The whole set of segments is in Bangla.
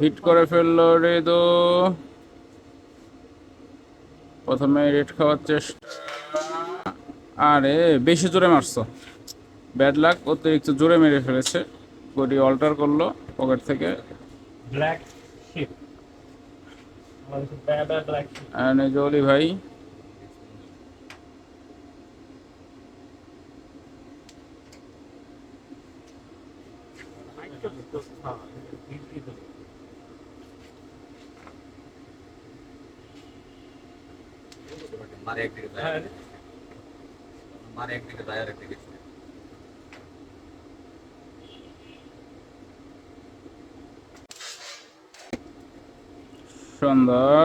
হিট করে ফেলল রেদো। প্রথমে রেড খাওয়ার চেষ্টা আরে বেশি জোরে মারছো। ব্যাড লাক অতিরিক্ত জোরে মেরে ফেলেছে। গড়ি অল্টার করল পকেট থেকে। ব্ল্যাক শিপ আমাদের ব্যাবা ব্ল্যাক শিপ And জলি ভাই মারে একদিকে যায় হ্যাঁ। মারে একদিকে যায় আর একদিকে সুন্দর।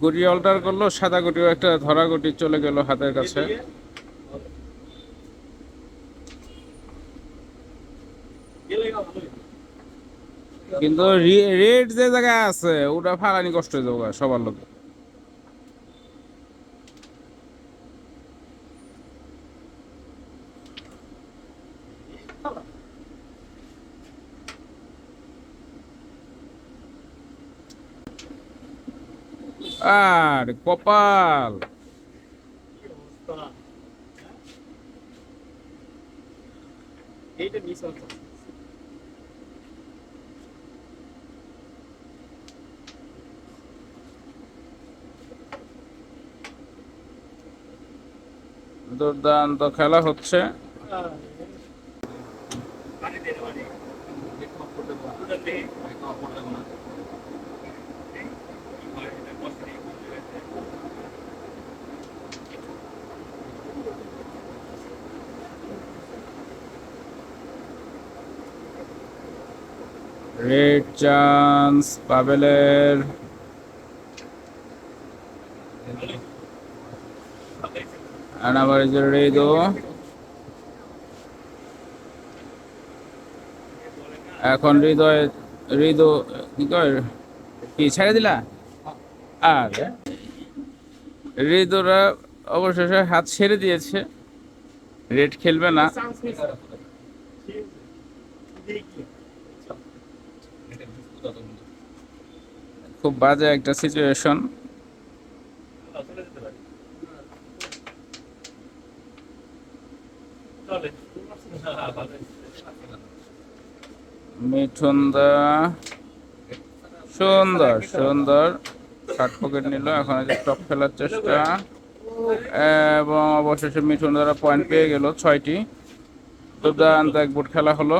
গুড়ি অল্টার করল, সাদা গুটিও একটা ধরা গুটি চলে গেল হাতের কাছে। কিন্তু রেড যে জায়গায় আছে, ওটা ফালানি কষ্ট হয়ে যাবে সবার লোক। আর কপাল। দুর্দান্ত খেলা হচ্ছে পানি দে পানি ওটা দে রেড চান্স পাবেলের আবার রেদো এখন হৃদয় হৃদয় কি কয়? কি, ছেড়ে দিলা? আর হৃদয়রা অবশেষে হাত ছেড়ে দিয়েছে। রেড খেলবে না। খুব বাজে একটা সিচুয়েশন মিঠুন দা সুন্দর সুন্দর। শার্ট পকেট নিল, এখন যে টপ খেলার চেষ্টা। এবং অবশেষে মিঠুন দ্বারা পয়েন্ট পেয়ে গেল ছয়টি। দুর্দান্ত এক বুট খেলা হলো।